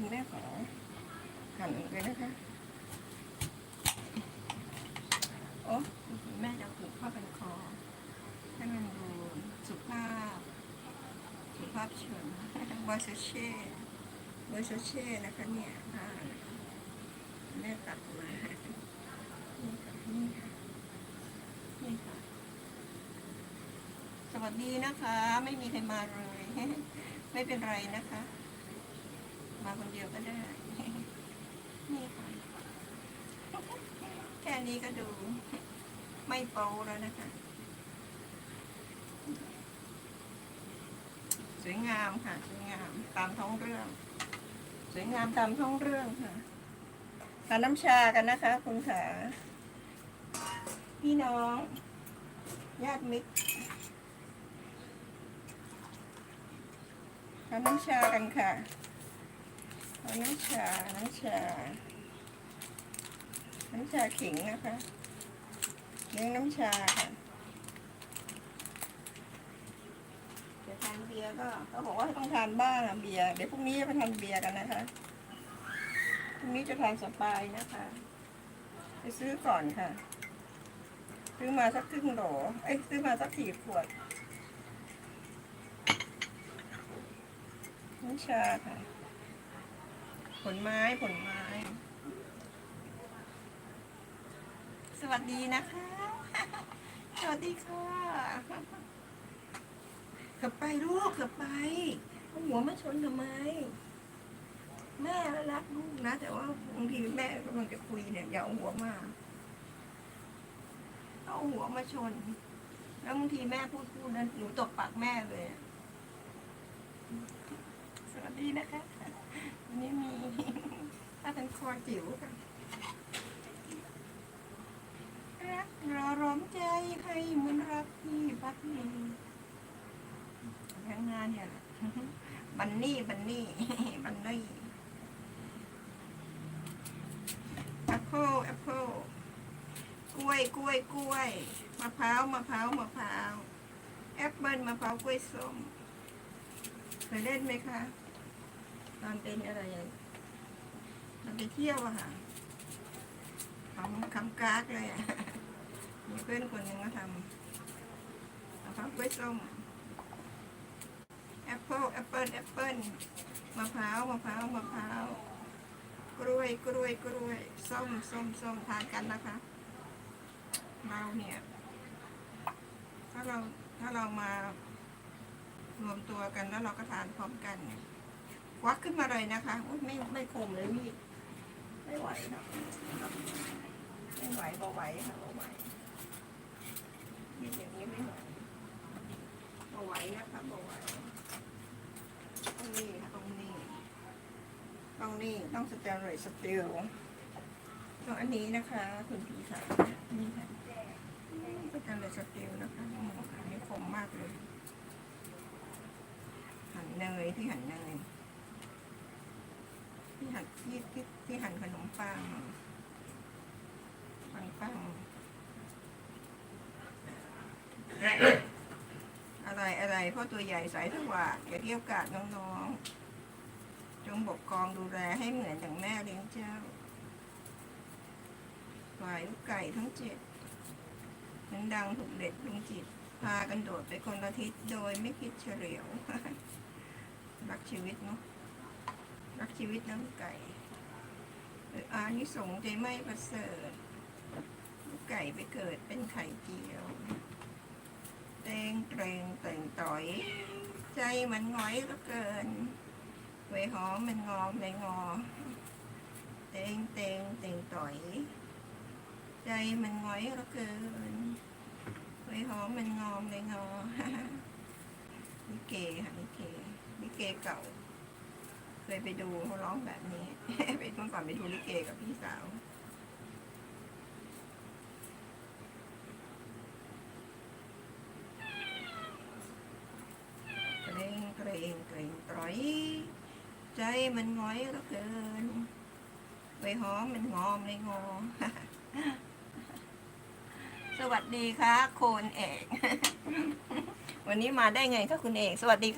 คุณแม่ขอหั่นเลยนะคะโอ้คุณแม่จะผูกผ้าเป็นคอให้มันดูสุภาพ สุภาพเฉินวาซเช่วาซเช่นะคะเนี่ยแม่ตัดมา นี่ค่ะนี่ค่ะนี่ค่ะ สวัสดีนะคะ ไม่มีใครมาเลย ไม่เป็นไรนะคะ มาคนเดียวก็ได้ นี่ค่ะ แค่นี้ก็ดู ไม่โป๊แล้วนะคะ สวยงามค่ะ สวยงามตามท้องเรื่อง สวยงามตามท้องเรื่องค่ะทานน้ำชากันนะคะ คุณขาพี่น้องญาติมิตรทานน้ำชากันค่ะ ทาน้ำชา น้ำชา น้ำชาขิงนะคะเลี้ยงน้ำชาค่ะจะทานเบียร์ก็เขาบอกว่าต้องทานบ้างอะเบียร์ เดี๋ยวพรุ่งนี้จะไปทานเบียร์กันนะคะ พรุ่งนี้จะทานสปายนะคะ ไปซื้อก่อนค่ะ ซื้อมาสักครึ่งโหล เอ้ยซื้อมาสักสี่ขวด น้ำชาค่ะ ผลไม้ผลไม้ สวัสดีนะคะ สวัสดีค่ะเขับไปลูกเขับไปเอาหัวมาชนทำไม แม่รักลูกนะ แต่ว่าบางทีแม่กำลังจะคุยเนี่ยอย่าเอาหัวมาเอาหัวมาชน แล้วบางทีแม่พูดพูดนั้นหนูตบปากแม่เลย สวัสดีนะคะันนี้มี ถ้าเป็นคอจิ๋วค่ะรักรอร้อมใจใครมือนรักที่บัดนี้ทั้งงานเนี่ยแหละบันนี่บันนี่บันนี่แอปเปิลแอปเปิลกล้วยกล้วยกล้วยมะพร้าวมะพร้าวมะพร้าวแอปเปิลมะพร้าวกล้วยส้มเคยเล่นไหมคะ ตอนเป็นอะไรตอนไปเที่ยวอะค่ะคำคำกากเลยอะมีเพื่อนคนหนึ่งก็ทำมะพร้าวกล้วยส้มแอปเปิลแอปเปิลแอปเปิลมะพร้าวมะพร้าวมะพร้าวกล้วยกล้วยกล้วยส้มส้มส้มทานกันนะคะเราเนี่ยถ้าเราถ้าเรามารวมตัวกันแล้วเราก็ทานพร้อมกันเนี่ย ควักขึ้นมาเลยนะคะไม่ไม่คมเลยมีดไม่ไหวนะไม่ไหวเบาไหวค่ะเบาไหวมีดอย่างนี้ไม่ไหวเบาไหวนะคะเบาไหวต้องนี่ค่ะต้องนี่ต้องนี่ต้องสเตียรอยด์สติลต้องอันนี้นะคะคุณพี่ค่ะนี่ค่ะสเตียรอยด์สติลนะคะนี่ค่ะนี่คมมากเลย หั่นเนยที่หั่นเนย ที่หั่นที่ที่ที่หั่นขนมปังปังปังอะไรอะไรเพราะตัวใหญ่สายสว่างอย่าเกี่ยวกาดน้องๆ จงปกครองดูแลให้เหมือนอย่างแม่เลี้ยงเจ้าฝ่ายลูกไก่ทั้งเจ็ดนั้นดังถูกเด็ดลุงจิต พากันโดดไปคนละทิศโดยไม่คิดเฉลียว รักชีวิตเนาะ รักชีวิตน้ำไก่หรืออานิสงส์ใจไม่ประเสริฐลูกไก่ไปเกิดเป็นไข่เจียวเตงเตรงเต่งต่อย ใจมันหงอยเหลือเกินไว้หอมมันงอมในงอ เตงเตงเต่งต่อย ใจมันหงอยเหลือเกินไว้หอมมันงอมในงอลิเกค่ะลิเกลิเกเก่า เคยไปดูเขาร้องแบบนี้ ไปเมื่อก่อนไปดูลิเกกับพี่สาวเกรงเกรงเกรงตรอย ใจมันหงอยเหลือเกินไปหอมมันงอมเลยงอสวัสดีค่ะคุณเอก วันนี้มาได้ไงคะคุณเอก สวัสดี